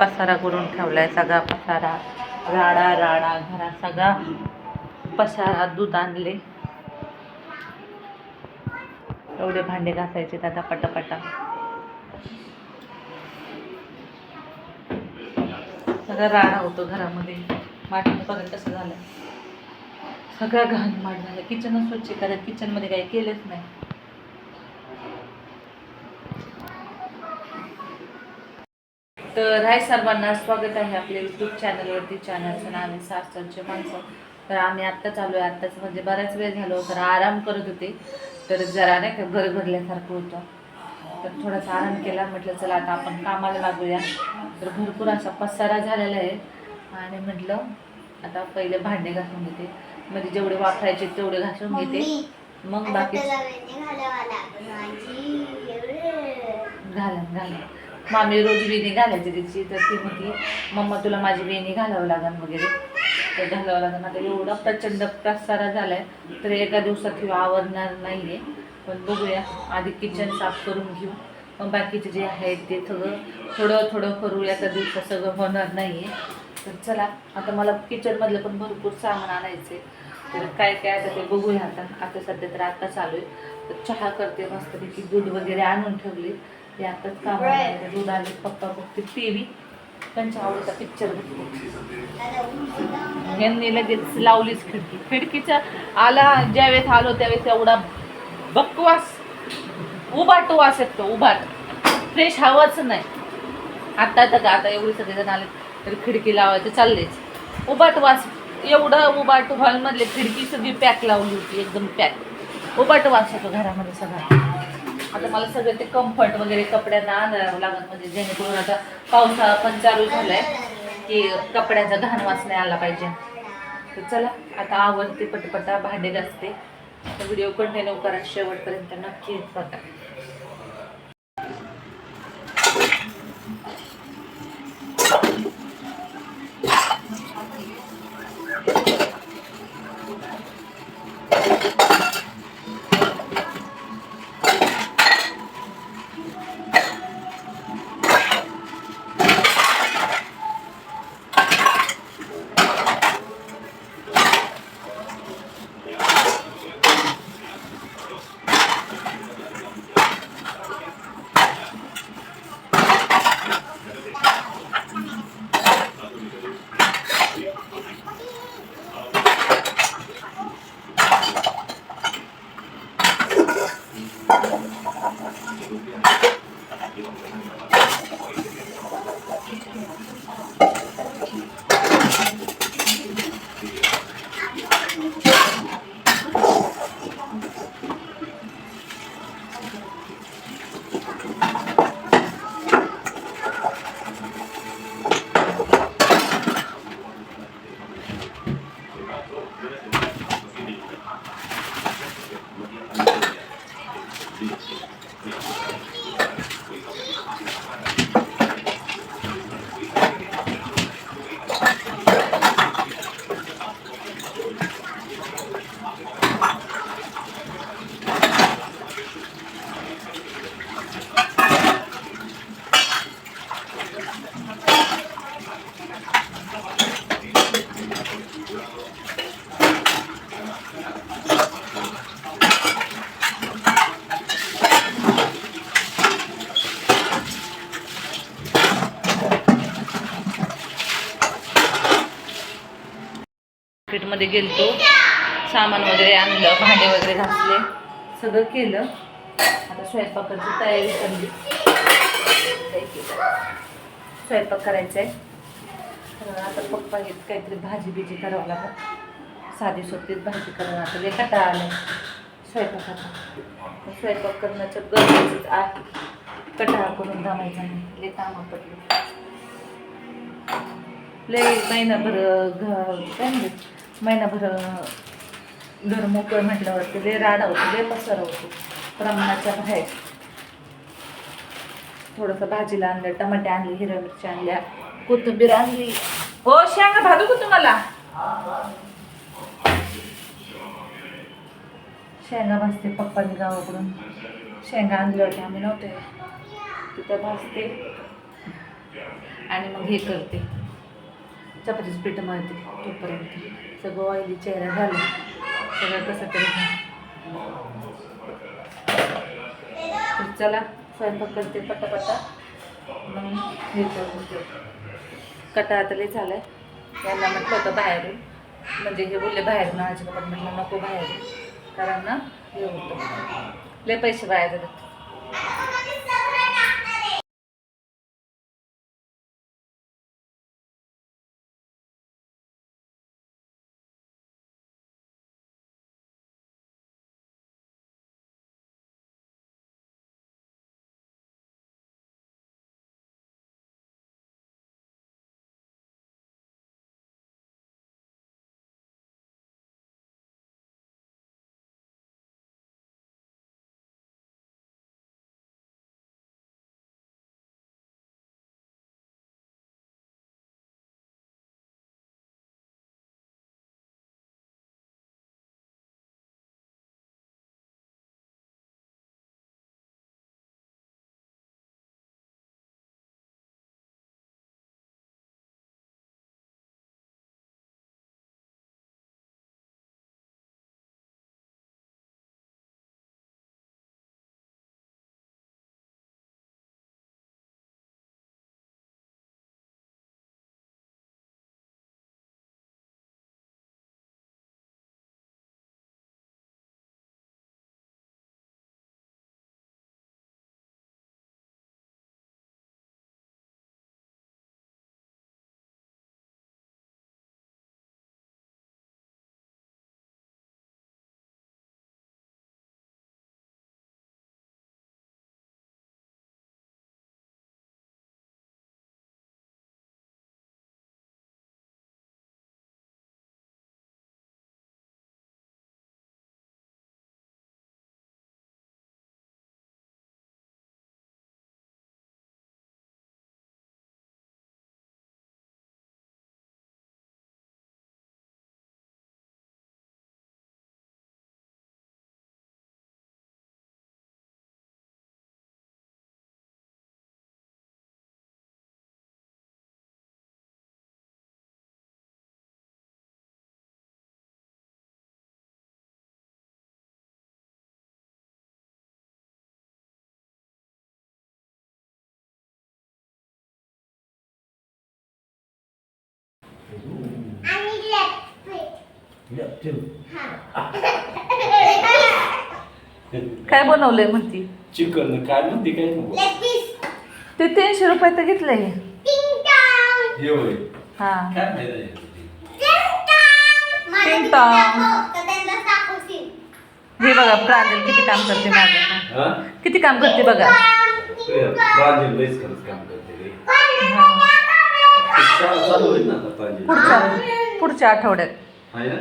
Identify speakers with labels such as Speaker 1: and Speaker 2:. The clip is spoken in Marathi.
Speaker 1: पसारा करून ठेवलाय सगळा पसारा. राडा राडा घरात सगळा पसारा दूध आणले. एवढे भांडे घासायचे दादा पटापटा सगळा राडा होतो घरामध्ये. माठीने बघा कसं झालं सगळं घाण माठ झालं. किचनच स्वच्छ करत किचनमध्ये काही केलंच नाही. तर हाय सर्वांना स्वागत आहे आपल्या यूट्यूब चॅनलवरती चॅनलचं नाव आहे सासरचे माणसं. तर आम्ही आत्ताच आलो आहे आत्ताच म्हणजे बराच वेळ झालो तर आराम करत होते. तर जरा नाही का घर भरल्यासारखं होतं. तर थोडासा आराम केला. म्हटलं चला आता आपण कामाला लागूया. तर भरपूर असा पसारा झालेला आहे. आणि म्हटलं आता पहिले भांडे घासून घेते. म्हणजे जेवढे वापरायचे तेवढे घासून घेते. मग बाकी घाला घाला. मामी रोज वेणी घालायची तिची तर ती म्हणती मम्मा तुला माझी वेणी घालावं लागेल वगैरे. तर घालावं लागेल आता एवढा प्रचंड पसारा झालाय तर एका दिवसात किंवा आवडणार नाही नाहीये. पण बघूया. आधी किचन साफ करून घेऊ. मग बाकीचे जे आहेत ते सगळं थोडं थोडं करू एका दिवसात सगळं होणार नाहीये. तर चला आता मला किचनमधलं पण भरपूर सामान आणायचे तर काय काय आता ते बघूया. आता आता सध्या तर आता चालू आहे. तर चहा करते मस्तपैकी दूध वगैरे आणून ठेवली. ते आताच काम आहे. दूध आले पप्पा बघते टी व्ही त्यांच्या आवडीचा पिक्चर बघते यांनी लगेच लावलीच खिडकी. खिडकीचा आला ज्यावेळेस आलो त्यावेळेस एवढा बकवास उभाट वास येतो उभाट फ्रेश हवाच नाही. आता आता का आता एवढे सगळेजण आले तर खिडकी लावायचं चाललेच. उभाट वास एवढं उभाट हॉलमधले खिडकी सगळी पॅक लावली होती एकदम पॅक उभाट वास येतो घरामध्ये सगळा. आता मला सगळं ते कम्फर्ट वगैरे कपड्यांना आणावं लागत म्हणजे जेणेकरून आता पावसाळा पण चालू झालाय की कपड्यांचा घाण वास नाही आला पाहिजे. तर चला आता आवडते पटपटा भांडे घासते. व्हिडिओ कंटिन्यू करा शेवटपर्यंत नक्की बघा. Thank you. Peace. Peace. मार्केटमध्ये गेलतो. सामान वगैरे आणलं भांडे वगैरे घासले. सगळं केलं. आता स्वयंपाकाची तयारी करली स्वयंपाक करायचा आहे तर आता पप्पा येत काहीतरी भाजी बिजी करावं लागत साधी सोबतीत भाजी करणं आता लय कटाळा आले स्वयंपाकाचा. स्वयंपाक करण्याचं गरजेचंच आहे. कटाळा करून जमायचा नाही. लय कामं पडली. लय महिनाभर घ काय म्हणते महिनाभर घर मोकळं म्हटल्यावरती लय राडा होतो लय पसारा होतो प्रमाणाच्या बाहेर. थोडंसं भाजीला आणलं टमाटे आणले हिरव्या मिरची आणल्या कोथिंबीर आणली. हो शेंगा भाजू का तुम्हाला? शेंगा भाजते पप्पानी गावाकडून. शेंगा आणल्या होत्या आम्ही नव्हते. तिथं भाजते. आणि मग हे करते. चपातीच पीठ मळते तोपर्यंत. सगळं ऑइली चेहरा झाला. सगळं कसं तरी चला स्वयंपाक करते पटापटा. मग हे कटा आता लय झालाय. यांना म्हटलं होतं बाहेरून. म्हणजे हे बोलले बाहेर ना अजिबात म्हटलं नको बाहेर. कारण ना हे होतं. लय पैसे बाहेर जातात काय बनवलंय म्हणती?
Speaker 2: चिकन काय म्हणते काय नको
Speaker 1: ते तीनशे रुपये तर घेतलंय
Speaker 2: हे. होय.
Speaker 1: हा.
Speaker 2: काय माहिती
Speaker 1: टिंग टॉंग. हे बघा प्रांजल किती काम करते माझं
Speaker 2: हा?
Speaker 1: किती काम करते बघा.
Speaker 2: प्रांजल लईच खरंच काम करते रे.
Speaker 1: हा.
Speaker 2: शाळा चालू होईल ना आता प्रांजल
Speaker 1: पुढच्या पुढच्या आठवड्यात.
Speaker 2: आहे ना?